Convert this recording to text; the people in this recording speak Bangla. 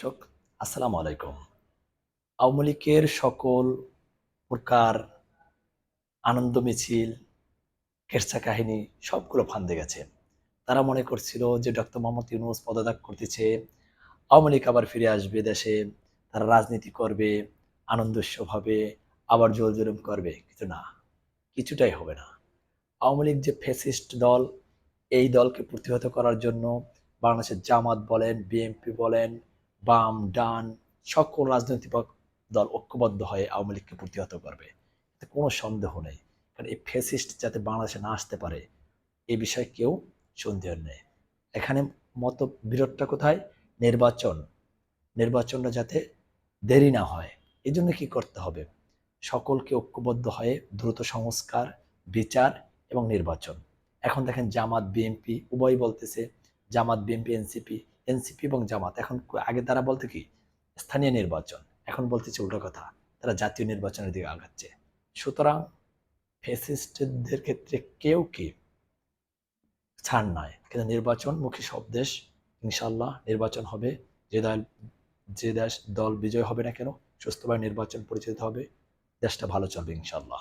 দর্শক, আসসালামু আলাইকুম। আওয়ামী লীগের সকল প্রকার আনন্দ মিছিল কেরসা কাহিনী সবগুলো ফান্দে গেছে। তারা মনে করছিল যে ডক্টর মোহাম্মদ ইউনুস পদত্যাগ করতেছে, আওয়ামী লীগ আবার ফিরে আসবে দেশে, তারা রাজনীতি করবে, আনন্দ হবে, আবার জোল জুলুম করবে। কিন্তু না, কিছুটাই হবে না। আওয়ামী লীগ যে ফেসিস্ট দল, এই দলকে প্রতিহত করার জন্য বাংলাদেশের জামাত বলেন, বিএনপি বলেন বাম, ডান সকল রাজনৈতিক দল ঐক্যবদ্ধ হয়ে আওয়ামী লীগকে প্রতিহত করবে। কোনো সন্দেহ নেই। কারণ এই ফেসিস্ট যাতে বাংলাদেশে না আসতে পারে, এ বিষয়ে কেউ সন্দেহ নেই। এখানে মত বিরোধটা কোথায়? নির্বাচন। নির্বাচনটা যাতে দেরি না হয়। এই জন্য কী করতে হবে? সকলকে ঐক্যবদ্ধ হয়ে দ্রুত সংস্কার, বিচার এবং নির্বাচন। এখন দেখেন জামাত, বিএনপি উভয় বলতেছে, জামাত, বিএনপি, এনসিপি এনসিপি এবং জামাত। এখন আগে তারা বলতে কি, স্থানীয় নির্বাচন। এখন বলতেছে উল্টো কথা, তারা জাতীয় নির্বাচনের দিকে আগাচ্ছে। সুতরাং ফেসিস্টদের ক্ষেত্রে কেউ কি ছাড় নয় কিন্তু নির্বাচনমুখী সব দেশ ইনশাল্লাহ নির্বাচন হবে। যে দল, যে দেশ দল বিজয় হবে না কেন, সুস্থভাবে নির্বাচন পরিচালিত হবে। দেশটা ভালো চলবে ইনশাল্লাহ